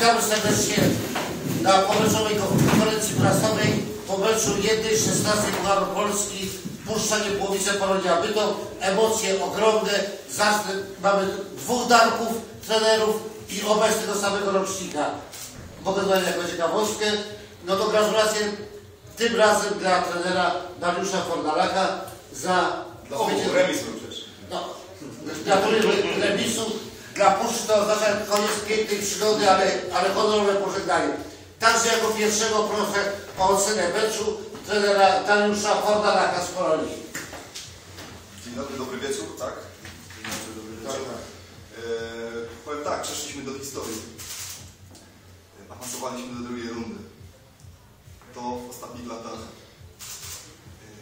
Witamy serdecznie na pomeczowej konferencji prasowej po meczu 1-16 Pucharu Polski Puszcza Niepłowice Polonia Byto. Emocje ogromne. Zacznę, mamy dwóch darków, trenerów i obaj z tego samego rocznika. Mogę dodać jako ciekawostkę. No to gratulacje tym razem dla trenera Dariusza Fornalaka za obu, remis był przecież. no, gratulujemy remisu. Dla Puszczy to oznacza koniec pięknej przygody, ale, ale honorowe pożegnanie. Także jako pierwszego proszę o ocenę meczu trenera Dariusza Fornalaka z Polonii. Dzień dobry, dobry wieczór, tak? Dzień dobry, dobry wieczór. E, powiem tak, przeszliśmy do historii. E, Awansowaliśmy do drugiej rundy. To w ostatnich latach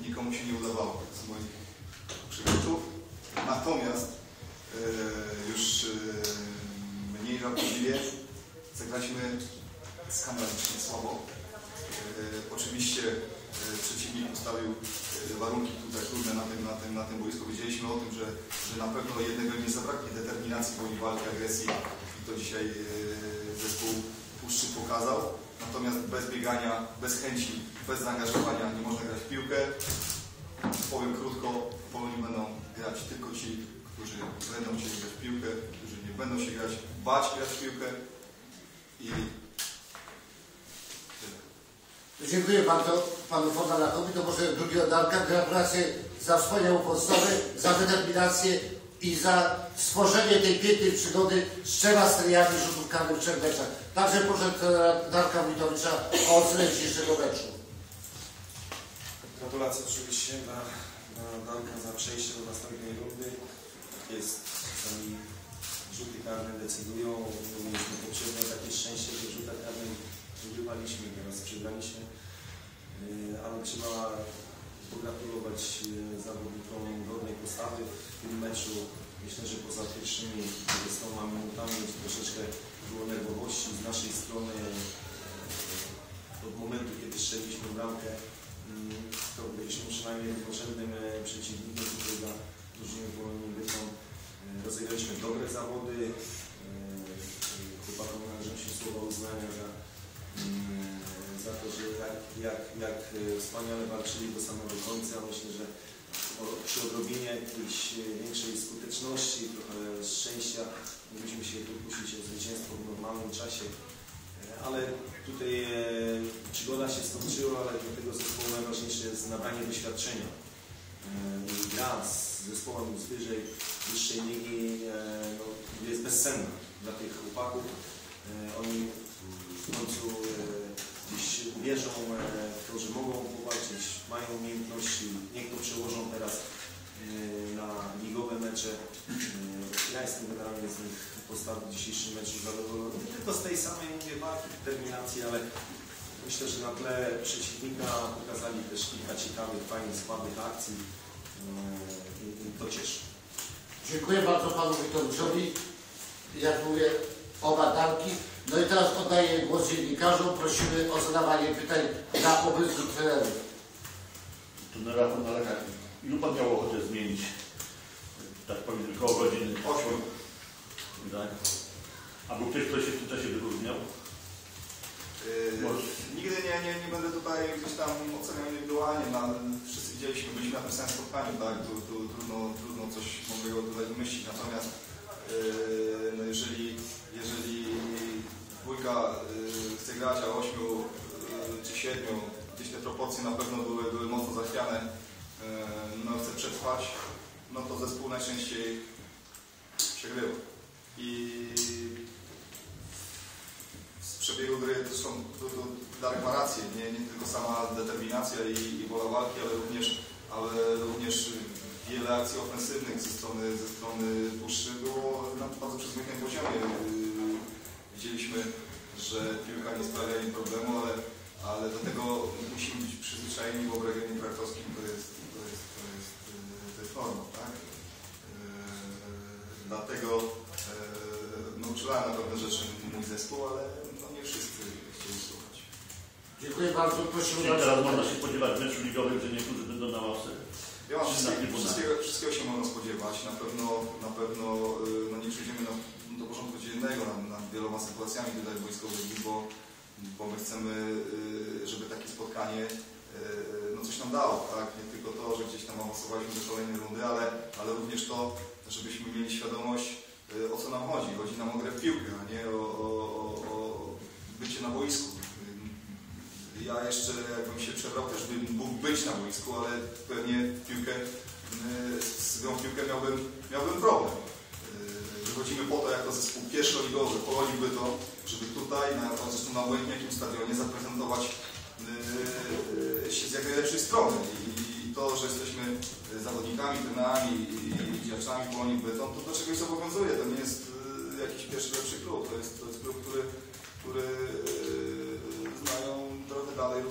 e, nikomu się nie udawało z moich przyjaciół. Natomiast e, już e, mniej żartobliwie zagraliśmy skandalicznie słabo. E, oczywiście e, e, warunki tutaj trudne na tym, na tym, na tym boisku. Wiedzieliśmy o tym, że, że na pewno jednego nie zabraknie determinacji, woli walki, agresji i to dzisiaj e, zespół Puszczy pokazał. Natomiast bez biegania, bez chęci, bez zaangażowania nie można grać w piłkę. Powiem krótko, w będą grać tylko ci, którzy będą chcieli grać w piłkę, którzy nie będą się grać, bać grać w piłkę i. Dziękuję bardzo panu Fornalakowi. To może drugiego darka. Gratulacje za wspaniałą podstawę, za determinację i za stworzenie tej pięknej przygody z trzema seriami rzutów karnych meczach. Także proszę Darka Witowicza o ocenę dzisiejszego meczu. Gratulacje oczywiście dla, dla Danka za przejście do następnej rundy. Jest rzuty karne decydują. Mieliśmy poprzednio takie szczęście, że w rzutach karnych wygrywaliśmy, nieraz przegraliśmy. Yy, Ale trzeba pogratulować yy, zawodnikom godnej postawy meczu. Myślę, że poza pierwszymi 20 minutami troszeczkę było nerwowości z naszej strony yy, od momentu, kiedy strzeliliśmy bramkę. Mm, to byliśmy przynajmniej równorzędnym e, przeciwnikiem tutaj dla drużyny Polonii. E, Rozegraliśmy dobre zawody. E, e, Chłopakom należą się słowa uznania za, mm, za to, że jak, jak, jak e, wspaniale walczyli do samego końca. Myślę, że przy odrobinie jakiejś e, większej skuteczności, trochę szczęścia mogliśmy się pokusić o zwycięstwo w normalnym czasie. E, Ale tutaj e, przygoda się skończyła, ale dla tego zespołu najważniejsze jest nabranie doświadczenia. Gra z zespołem z wyżej, wyższej ligi no, jest bezcenna dla tych chłopaków. Oni w końcu gdzieś wierzą e, w to, że mogą mają umiejętności, niech to przełożą teraz e, na ligowe mecze. E, Ja jestem generalnie z nich postawy dzisiejszym meczu zadowolony. Nie tylko z tej samej mówię, walki, determinacji, ale myślę, że na tle przeciwnika pokazali też kilka ciekawych, fajnych, słabych akcji e, i, to cieszy. Dziękuję bardzo panu Witowiczowi. Jak mówię, oba darki. No i teraz oddaję głos dziennikarzom. Prosimy o zadawanie pytań dla obydwu trenerów. Tunera Fornalaka, ilu Pan miał ochotę zmienić? Tak powiem, koło godziny. Ośmiu. Tak. A był ktoś, kto się w tym czasie wyróżniał? Yy. Nigdy nie, nie, nie będę tutaj gdzieś tam oceniał indywidualnie, no, ale wszyscy widzieliśmy, byliśmy na tym samym spotkaniu, tak, tu, tu, trudno, trudno coś mądrego tutaj wymyślić, natomiast yy, no jeżeli, jeżeli dwójka yy, chce grać, a ośmiu yy, czy siedmiu, gdzieś te proporcje na pewno były, były mocno zachwiane, yy, no chce przetrwać, no to zespół najczęściej przegrywa. I z przebiegu gry zresztą tu, tu Darek ma rację, nie, nie tylko sama determinacja i, i wola walki, ale również, ale również wiele akcji ofensywnych ze strony, ze strony Puszczy było na bardzo przyzwoitym poziomie. Widzieliśmy, że piłka nie sprawia im problemu, ale, do tego musimy być przyzwyczajeni, bo w regionie krakowskim to jest, to jest, to jest, yy, to jest norma, tak? Yy, Dlatego yy, no, uczulałem na pewne rzeczy mój zespół, ale no, nie wszyscy chcieli słuchać. Dziękuję bardzo. Prosimy Czyli teraz można się spodziewać w meczu ligowym, że niektórzy będą na ławce. Ja mam wszystkiego, wszystkiego, wszystkiego się można spodziewać. Na pewno, na pewno no, nie przejdziemy na, do porządku dziennego nad, nad wieloma sytuacjami tutaj wojskowymi, bo, bo my chcemy, y, żeby takie spotkanie y, no coś nam dało, tak? Nie tylko to, że gdzieś tam awansowaliśmy do kolejnej rundy, ale, ale również to, żebyśmy mieli świadomość, y, o co nam chodzi. Chodzi nam o grę w piłkę, a nie o, o, o, bycie na boisku. Ja jeszcze, jakbym się przebrał, też bym mógł być na boisku, ale pewnie piłkę, z grą w piłkę miałbym, miałbym problem. Wychodzimy po to, jako zespół pierwszoligowy, powoliłby to, żeby tutaj, na, zresztą na obojętnym jakim stadionie, zaprezentować y, się z jak najlepszej strony. I, I to, że jesteśmy zawodnikami, trenerami i, i działaczami Polonii to do czegoś zobowiązuje. To nie jest y, jakiś pierwszy lepszy klub. To jest, to jest klub, który, który znają drogę dalej